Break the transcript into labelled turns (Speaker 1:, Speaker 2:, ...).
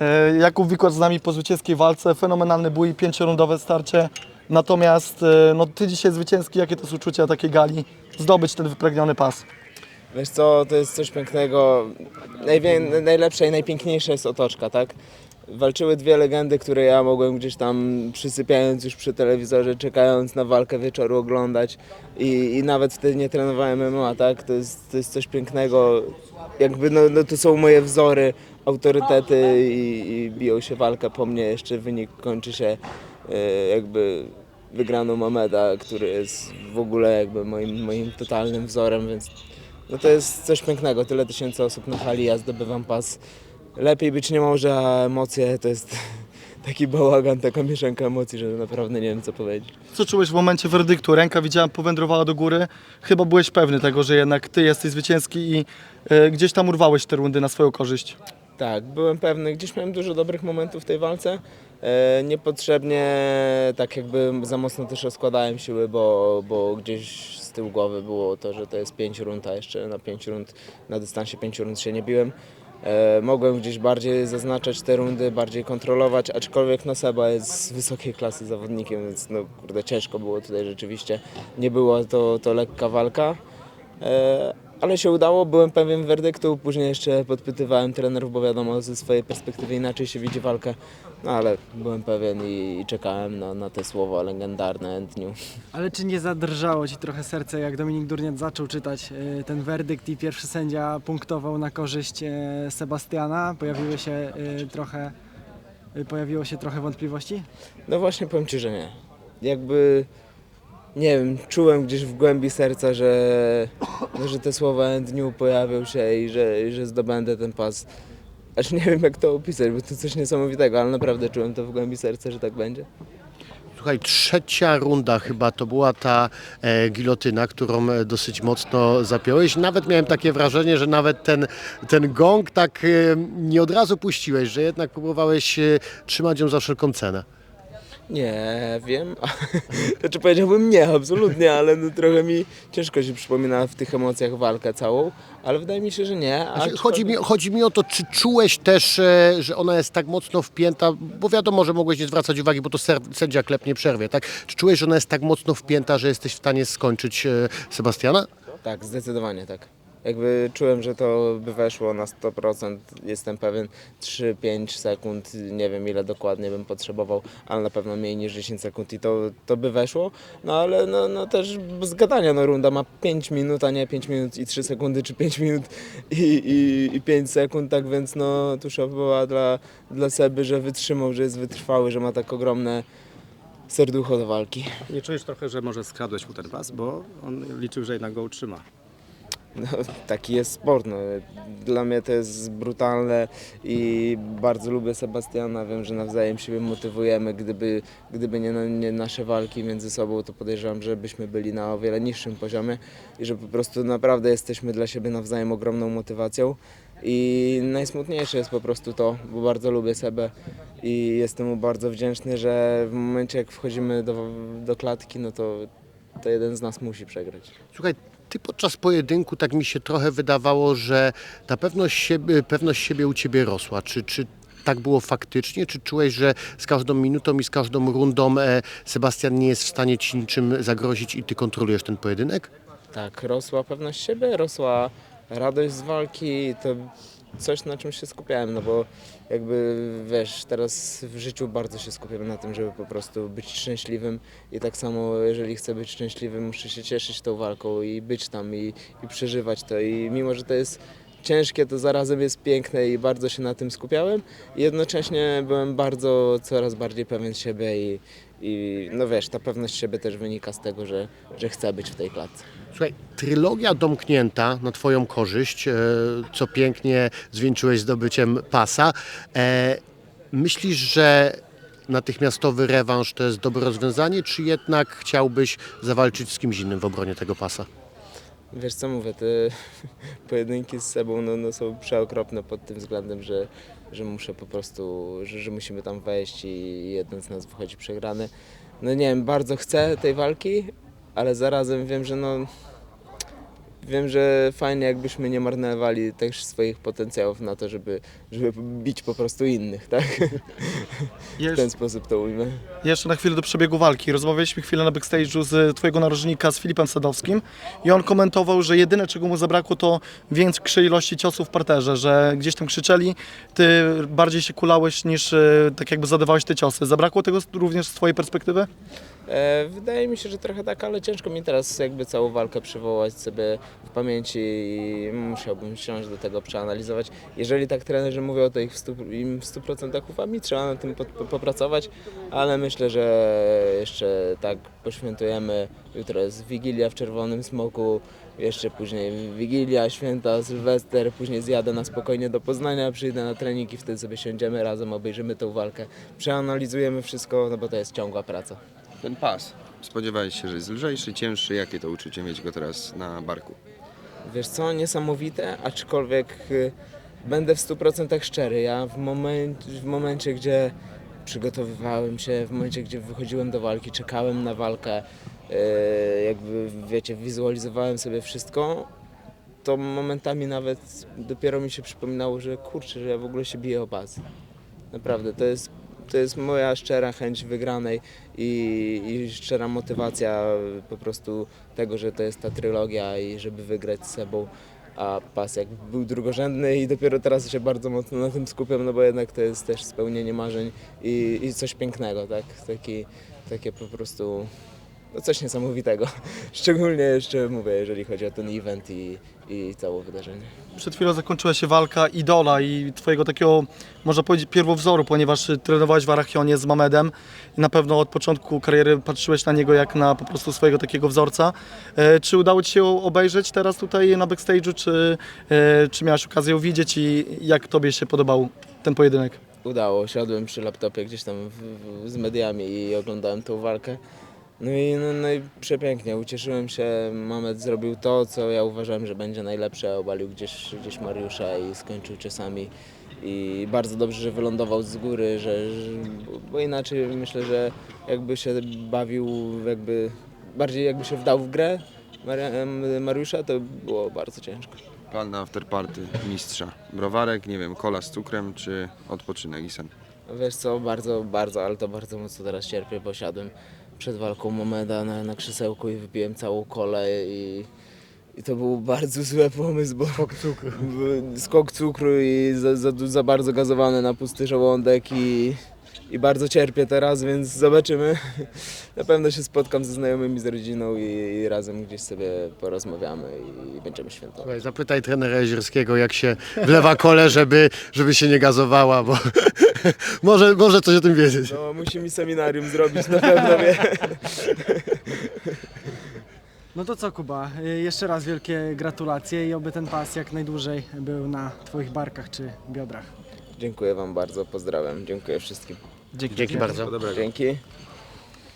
Speaker 1: E, Jakub Wikłacz z nami po zwycięskiej walce, fenomenalny bój, pięciorundowe starcie. Natomiast e, no, ty dzisiaj zwycięski, jakie to są uczucia takiej gali? Zdobyć ten wypragniony pas.
Speaker 2: Wiesz co, to jest coś pięknego. Najwię- najlepsza i najpiękniejsza jest otoczka, tak? Walczyły dwie legendy, które ja mogłem gdzieś tam przysypiając już przy telewizorze, czekając na walkę wieczoru oglądać i, i nawet wtedy nie trenowałem MMA, tak? To jest, to jest coś pięknego. Jakby no, no to są moje wzory, autorytety i, i biją się walka po mnie, jeszcze wynik kończy się e, jakby wygraną Mameda, który jest w ogóle jakby moim, moim totalnym wzorem, więc no to jest coś pięknego. Tyle tysięcy osób na hali, ja zdobywam pas. Lepiej być nie może, a emocje to jest taki bałagan, taka mieszanka emocji, że naprawdę nie wiem co powiedzieć.
Speaker 1: Co czułeś w momencie werdyktu? Ręka widziałem powędrowała do góry. Chyba byłeś pewny tego, że jednak ty jesteś zwycięski i e, gdzieś tam urwałeś te rundy na swoją korzyść.
Speaker 2: Tak, byłem pewny, gdzieś miałem dużo dobrych momentów w tej walce. E, niepotrzebnie tak jakby za mocno też rozkładałem siły, bo, bo gdzieś z tyłu głowy było to, że to jest 5 rund, a jeszcze na 5 rund, na dystansie 5 rund się nie biłem. E, mogłem gdzieś bardziej zaznaczać te rundy, bardziej kontrolować, aczkolwiek no Seba jest z wysokiej klasy zawodnikiem, więc no kurde ciężko było tutaj rzeczywiście. Nie była to, to lekka walka. Ale się udało, byłem pewien werdyktu, później jeszcze podpytywałem trenerów, bo wiadomo, ze swojej perspektywy inaczej się widzi walkę, no ale byłem pewien i, i czekałem na, na te słowa legendarne Endniu.
Speaker 3: Ale czy nie zadrżało Ci trochę serce, jak Dominik Durniat zaczął czytać e, ten werdykt i pierwszy sędzia punktował na korzyść e, Sebastiana? Pojawiły się e, trochę, e, pojawiło się trochę wątpliwości?
Speaker 2: No właśnie powiem Ci, że nie. Jakby, nie wiem, czułem gdzieś w głębi serca, że, no, że te słowa Endniu pojawią się i że, że zdobędę ten pas. Aż nie wiem jak to opisać, bo to coś niesamowitego, ale naprawdę czułem to w głębi serca, że tak będzie.
Speaker 4: Słuchaj, trzecia runda chyba to była ta e, gilotyna, którą e, dosyć mocno zapiąłeś. Nawet miałem takie wrażenie, że nawet ten, ten gong tak e, nie od razu puściłeś, że jednak próbowałeś e, trzymać ją za wszelką cenę.
Speaker 2: Nie wiem. Znaczy powiedziałbym nie, absolutnie, ale no trochę mi ciężko się przypomina w tych emocjach walkę całą, ale wydaje mi się, że nie.
Speaker 4: Znaczy, chodzi, mi, chodzi mi o to, czy czułeś też, e, że ona jest tak mocno wpięta, bo wiadomo, że mogłeś nie zwracać uwagi, bo to sędzia klepnie przerwie, tak? Czy czułeś, że ona jest tak mocno wpięta, że jesteś w stanie skończyć e, Sebastiana?
Speaker 2: Tak, zdecydowanie tak. Jakby czułem, że to by weszło na 100%, jestem pewien 3-5 sekund, nie wiem ile dokładnie bym potrzebował, ale na pewno mniej niż 10 sekund i to, to by weszło. No ale no, no też z no runda ma 5 minut, a nie 5 minut i 3 sekundy, czy 5 minut i, i, i 5 sekund, tak więc no tu była dla, dla Seby, że wytrzymał, że jest wytrwały, że ma tak ogromne serducho do walki.
Speaker 5: Nie czujesz trochę, że może skradłeś mu ten pas, bo on liczył, że jednak go utrzyma.
Speaker 2: No, taki jest sport. No. Dla mnie to jest brutalne i bardzo lubię Sebastiana. Wiem, że nawzajem siebie motywujemy. Gdyby, gdyby nie, nie nasze walki między sobą, to podejrzewam, że byśmy byli na o wiele niższym poziomie i że po prostu naprawdę jesteśmy dla siebie nawzajem ogromną motywacją. I najsmutniejsze jest po prostu to, bo bardzo lubię Sebę i jestem mu bardzo wdzięczny, że w momencie jak wchodzimy do, do klatki, no to, to jeden z nas musi przegrać.
Speaker 4: Słuchaj, ty podczas pojedynku tak mi się trochę wydawało, że ta pewność siebie, pewność siebie u ciebie rosła. Czy, czy tak było faktycznie? Czy czułeś, że z każdą minutą i z każdą rundą e, Sebastian nie jest w stanie ci niczym zagrozić i ty kontrolujesz ten pojedynek?
Speaker 2: Tak, rosła pewność siebie, rosła radość z walki, to coś na czym się skupiałem, no bo jakby wiesz, teraz w życiu bardzo się skupiam na tym, żeby po prostu być szczęśliwym i tak samo jeżeli chcę być szczęśliwym, muszę się cieszyć tą walką i być tam i, i przeżywać to i mimo, że to jest ciężkie, to zarazem jest piękne i bardzo się na tym skupiałem i jednocześnie byłem bardzo, coraz bardziej pewien siebie i, i no wiesz, ta pewność siebie też wynika z tego, że, że chcę być w tej klatce.
Speaker 4: Słuchaj, trylogia domknięta na twoją korzyść, e, co pięknie zwieńczyłeś zdobyciem pasa. E, myślisz, że natychmiastowy rewanż to jest dobre rozwiązanie, czy jednak chciałbyś zawalczyć z kimś innym w obronie tego pasa?
Speaker 2: Wiesz co mówię, te pojedynki z sobą no, no są przeokropne pod tym względem, że, że muszę po prostu, że, że musimy tam wejść i jeden z nas wychodzi przegrany. No nie wiem, bardzo chcę tej walki, ale zarazem wiem, że no wiem, że fajnie jakbyśmy nie marnowali też swoich potencjałów na to, żeby, żeby bić po prostu innych, tak? W ten sposób to ujmę.
Speaker 1: Jeszcze na chwilę do przebiegu walki. Rozmawialiśmy chwilę na backstage'u z twojego narożnika, z Filipem Sadowskim i on komentował, że jedyne czego mu zabrakło to większej ilości ciosów w parterze, że gdzieś tam krzyczeli, ty bardziej się kulałeś niż e, tak jakby zadawałeś te ciosy. Zabrakło tego również z twojej perspektywy?
Speaker 2: E, wydaje mi się, że trochę tak, ale ciężko mi teraz jakby całą walkę przywołać sobie w pamięci i musiałbym wsiąść do tego, przeanalizować. Jeżeli tak trenerzy mówią, to ich w stu, im w 100% ufam i trzeba nad tym po, po, popracować, ale myślę, że jeszcze tak poświętujemy. Jutro jest Wigilia w Czerwonym Smoku, jeszcze później Wigilia, Święta, Sylwester, później zjadę na spokojnie do Poznania, przyjdę na trening i wtedy sobie siądziemy razem, obejrzymy tą walkę, przeanalizujemy wszystko, no bo to jest ciągła praca.
Speaker 6: Ten pas. Spodziewałeś się, że jest lżejszy, cięższy. Jakie to uczucie mieć go teraz na barku?
Speaker 2: Wiesz co, niesamowite, aczkolwiek y, będę w 100% szczery. Ja w, moment, w momencie, gdzie przygotowywałem się, w momencie, gdzie wychodziłem do walki, czekałem na walkę, y, jakby wiecie, wizualizowałem sobie wszystko, to momentami nawet dopiero mi się przypominało, że kurczę, że ja w ogóle się biję o pas. Naprawdę, to jest, to jest moja szczera chęć wygranej i, i szczera motywacja po prostu tego, że to jest ta trylogia i żeby wygrać z sobą, a pas jakby był drugorzędny i dopiero teraz się bardzo mocno na tym skupiam, no bo jednak to jest też spełnienie marzeń i, i coś pięknego, tak? Taki, takie po prostu no coś niesamowitego. Szczególnie jeszcze mówię, jeżeli chodzi o ten event i, i całe wydarzenie.
Speaker 1: Przed chwilą zakończyła się walka idola i twojego takiego, można powiedzieć, pierwowzoru, ponieważ trenowałeś w Arachionie z Mamedem i na pewno od początku kariery patrzyłeś na niego jak na po prostu swojego takiego wzorca. E, Czy udało Ci się obejrzeć teraz tutaj na backstage'u, czy, e, czy miałeś okazję ją widzieć i jak Tobie się podobał ten pojedynek?
Speaker 2: udało. Siadłem przy laptopie gdzieś tam w, w, z mediami i oglądałem tą walkę. No i, no, no i przepięknie, ucieszyłem się. Mamet zrobił to, co ja uważałem, że będzie najlepsze. Obalił gdzieś, gdzieś Mariusza i skończył ciosami. I bardzo dobrze, że wylądował z góry, że, że, bo- inaczej myślę, że jakby się bawił, jakby bardziej jakby się wdał w grę Mari- Mariusza, to było bardzo ciężko.
Speaker 6: Plan na afterparty mistrza. Browarek, nie wiem, kola z cukrem czy odpoczynek i sen.
Speaker 2: Wiesz co, bardzo, bardzo, ale to bardzo mocno teraz cierpię, bo siadłem przed walką Momeda na, na krzesełku i wypiłem całą kolę i, i to był bardzo zły pomysł, bo skok cukru, skok cukru i za, za, za bardzo gazowany na pusty żołądek i, i bardzo cierpię teraz, więc zobaczymy. Na pewno się spotkam ze znajomymi, z rodziną i, i razem gdzieś sobie porozmawiamy i będziemy świętować.
Speaker 4: Słuchaj, zapytaj trenera Jezierskiego, jak się wlewa kole, żeby, żeby się nie gazowała, bo może, może coś o tym wiedzieć.
Speaker 2: No, musi mi seminarium zrobić, na pewno wie.
Speaker 3: No to co Kuba, y, jeszcze raz wielkie gratulacje i oby ten pas jak najdłużej był na Twoich barkach czy biodrach.
Speaker 2: Dziękuję Wam bardzo, pozdrawiam, dziękuję wszystkim.
Speaker 4: Dzięki bardzo.
Speaker 2: Dzięki.